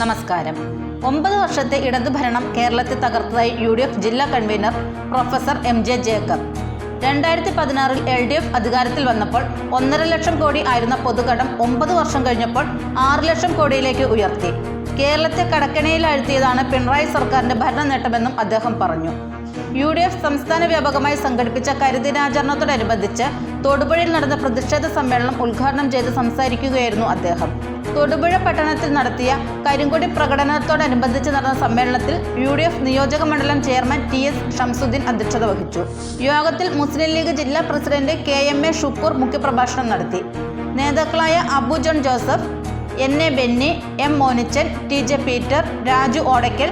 നമസ്കാരം. ഒമ്പത് വർഷത്തെ ഇടതുഭരണം കേരളത്തെ തകർത്തതായി യു ഡി എഫ് ജില്ലാ convener professor M J Jacob. രണ്ടായിരത്തി പതിനാറിൽ എൽ ഡി എഫ് അധികാരത്തിൽ വന്നപ്പോൾ ഒന്നര ലക്ഷം കോടി ആയിരുന്ന പൊതുകടം ഒമ്പത് വർഷം കഴിഞ്ഞപ്പോൾ ആറ് ലക്ഷം കോടിയിലേക്ക് ഉയർത്തി. കേരളത്തെ കടക്കെണിയിലാഴ്ത്തിയതാണ് പിണറായി സർക്കാരിന്റെ ഭരണ നേട്ടമെന്നും അദ്ദേഹം പറഞ്ഞു. യു ഡി എഫ് സംസ്ഥാന വ്യാപകമായി സംഘടിപ്പിച്ച കരുദിനാചരണത്തോടനുബന്ധിച്ച് തൊടുപുഴയിൽ നടന്ന പ്രതിഷേധ സമ്മേളനം ഉദ്ഘാടനം ചെയ്ത് സംസാരിക്കുകയായിരുന്നു അദ്ദേഹം. തൊടുപുഴ പട്ടണത്തിൽ നടത്തിയ കരിങ്കൊടി പ്രകടനത്തോടനുബന്ധിച്ച് നടന്ന സമ്മേളനത്തിൽ യു ഡി എഫ് നിയോജക മണ്ഡലം ചെയർമാൻ ടി എസ് ഷംസുദ്ദീൻ അധ്യക്ഷത വഹിച്ചു. യോഗത്തിൽ മുസ്ലിം ലീഗ് ജില്ലാ president K M A Shukkur മുഖ്യപ്രഭാഷണം നടത്തി. നേതാക്കളായ Abu John Joseph N A Benny M Monichan T J Peter Raju Odaykkal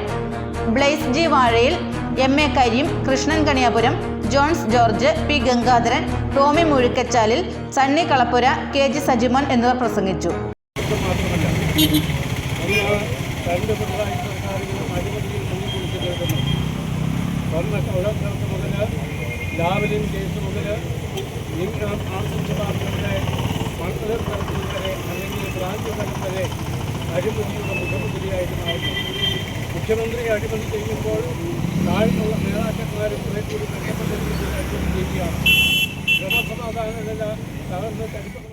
Blaise G Vazhayil M A Kareem Krishnan Kaniyapuram Johns George P Gangadharan Tommy Muzhukkachalil Sunny Kalappura K G Sajimon എന്നിവർ പ്രസംഗിച്ചു. മാത്രമല്ല രണ്ട് പിണറായി സർക്കാരുകളും അഴിമതിയിൽ മുങ്ങിക്കുളിച്ച് കേൾക്കുന്നു സ്വർണ കള്ളക്കടത്ത് മുതൽ ലാവലിൻ കേസ് മുതൽ ഇൻകം ഡിപ്പാർട്ട്മെന്റിലെ മണ്ഡലം തലത്തിൽ വരെ അല്ലെങ്കിൽ ബ്രാഞ്ച് തലം വരെ അഴിമതിയുടെ മുഖമുദ്രയായിട്ട് മാറുന്നു മുഖ്യമന്ത്രി അഴിമതി ചെയ്യുമ്പോൾ താഴ്ന്നുള്ള നേതാക്കന്മാരും കുറെ കൂടി മെച്ചപ്പെട്ട രീതിയിൽ അഴിമതി ചെയ്യുകയാണ് ക്രമസമാധാന നില തകർന്ന് കരുത്തമായി